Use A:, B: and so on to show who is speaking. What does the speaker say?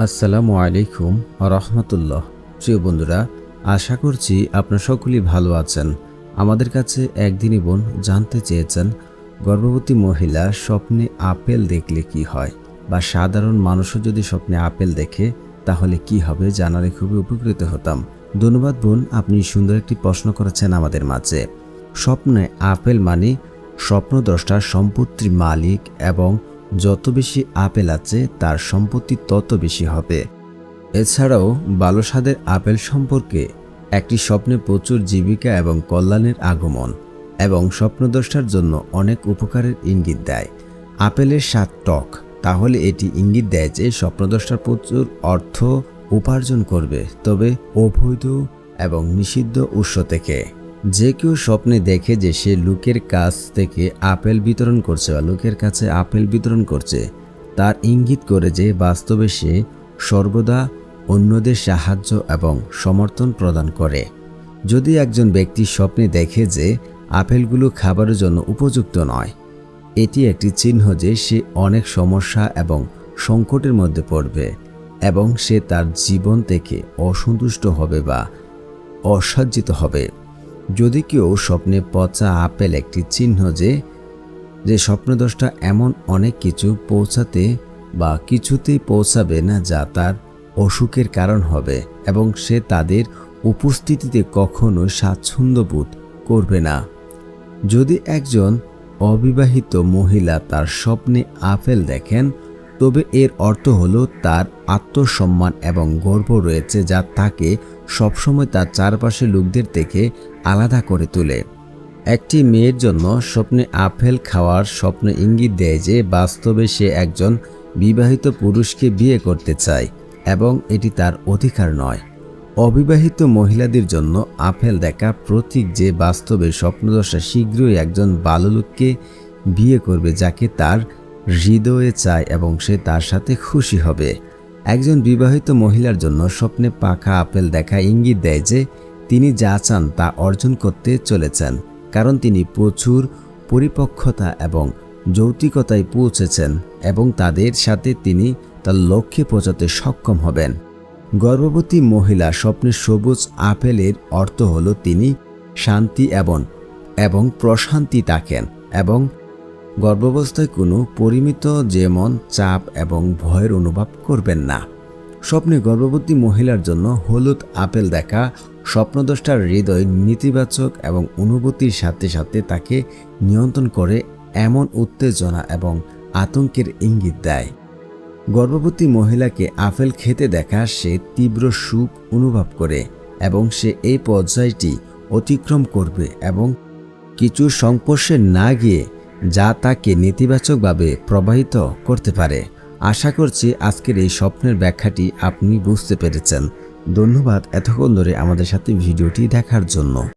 A: আসসালামু আলাইকুম রহমতুল্লাহ। প্রিয় বন্ধুরা, আশা করছি আপনারা সকলেই ভালো আছেন। আমাদের কাছে একদিনই বোন জানতে চেয়েছেন, গর্ভবতী মহিলা স্বপ্নে আপেল দেখলে কি হয় বা সাধারণ মানুষও যদি স্বপ্নে আপেল দেখে, তাহলে কি হবে জানালে খুবই উপকৃত হতাম। ধন্যবাদ বোন, আপনি সুন্দর একটি প্রশ্ন করেছেন আমাদের মাঝে। স্বপ্নে আপেল মানে স্বপ্নদ্রষ্টার সম্পত্তির মালিক এবং যত বেশি আপেল আছে, তার সম্পত্তি তত বেশি হবে। এছাড়াও, বালসাদের আপেল সম্পর্কে একটি স্বপ্নে প্রচুর জীবিকা এবং কল্যাণের আগমন এবং স্বপ্নদ্রষ্টার জন্য অনেক উপকারের ইঙ্গিত দেয়। আপেলের স্বাদ টক, তাহলে এটি ইঙ্গিত দেয় যে স্বপ্নদ্রষ্টার প্রচুর অর্থ উপার্জন করবে, তবে অবৈধ এবং নিষিদ্ধ উৎস থেকে। যে কেউ স্বপ্নে দেখে যে সে লোকের কাছ থেকে আপেল বিতরণ করছে বা লোকের কাছে আপেল বিতরণ করছে, তার ইঙ্গিত করে যে বাস্তবে সে সর্বদা অন্যদের সাহায্য এবং সমর্থন প্রদান করে। যদি একজন ব্যক্তি স্বপ্নে দেখে যে আপেলগুলো খাবারের জন্য উপযুক্ত নয়, এটি একটি চিহ্ন যে সে অনেক সমস্যা এবং সংকটের মধ্যে পড়বে এবং সে তার জীবন থেকে অসন্তুষ্ট হবে বা অসাজ্জিত হবে। যদি কেউ স্বপ্নে পচা আপেল একটি চিহ্ন যে যে স্বপ্নদোষটা এমন অনেক কিছু পৌঁছাতে বা কিছুতেই পৌঁছাবে না, যা তার অসুখের কারণ হবে এবং সে তাদের উপস্থিতিতে কখনো স্বাচ্ছন্দ্য বোধ করবে না। যদি একজন অবিবাহিত মহিলা তার স্বপ্নে আপেল দেখেন তবে এর অর্থ হলো তার আত্মসম্মান এবং গর্ব রয়েছে যা তাকে সবসময় তার চারপাশের লোকদের থেকে আলাদা করে তোলে। একটি মেয়ের জন্য স্বপ্নে আপেল খাওয়ার স্বপ্ন ইঙ্গিত দেয় যে বাস্তবে সে একজন বিবাহিত পুরুষকে বিয়ে করতে চায় এবং এটি তার অধিকার নয়। অবিবাহিত মহিলাদের জন্য আপেল দেখা প্রতীক যে বাস্তবে স্বপ্নদশা শীঘ্রই একজন বাললোককে বিয়ে করবে যাকে তার হৃদয়ে চায় এবং সে তার সাথে খুশি হবে। একজন বিবাহিত মহিলার জন্য স্বপ্নে পাকা আপেল দেখা ইঙ্গিত দেয় যে তিনি যা চান তা অর্জন করতে চলেছেন, কারণ তিনি প্রচুর পরিপক্কতা এবং যৌতিকতায় পৌঁছেছেন এবং তাদের সাথে তিনি তার লক্ষ্যে পৌঁছাতে সক্ষম হবেন। গর্ভবতী মহিলা স্বপ্নে সবুজ আপেলের অর্থ হল তিনি শান্তি এবং এবং প্রশান্তি তাকেন এবং গর্ভাবস্থায় কোনো পরিমিত যেমন চাপ এবং ভয়ের অনুভব করবেন না। স্বপ্নে গর্ভবতী মহিলার জন্য হলুদ আপেল দেখা, স্বপ্নদ্রষ্টার হৃদয় নেতিবাচক এবং অনুভূতির সাথে সাথে তাকে নিয়ন্ত্রণ করে এমন উত্তেজনা এবং আতঙ্কের ইঙ্গিত দেয়। গর্ভবতী মহিলাকে আপেল খেতে দেখা, সে তীব্র সুখ অনুভব করে এবং সে এই পর্যায়টি অতিক্রম করবে এবং কিছু সংস্পর্শে না গিয়ে যা তাকে নেতিবাচকভাবে প্রবাহিত করতে পারে। আশা করছি আজকের এই স্বপ্নের ব্যাখ্যাটি আপনি বুঝতে পেরেছেন। ধন্যবাদ এতক্ষণ ধরে আমাদের সাথে ভিডিওটি দেখার জন্য।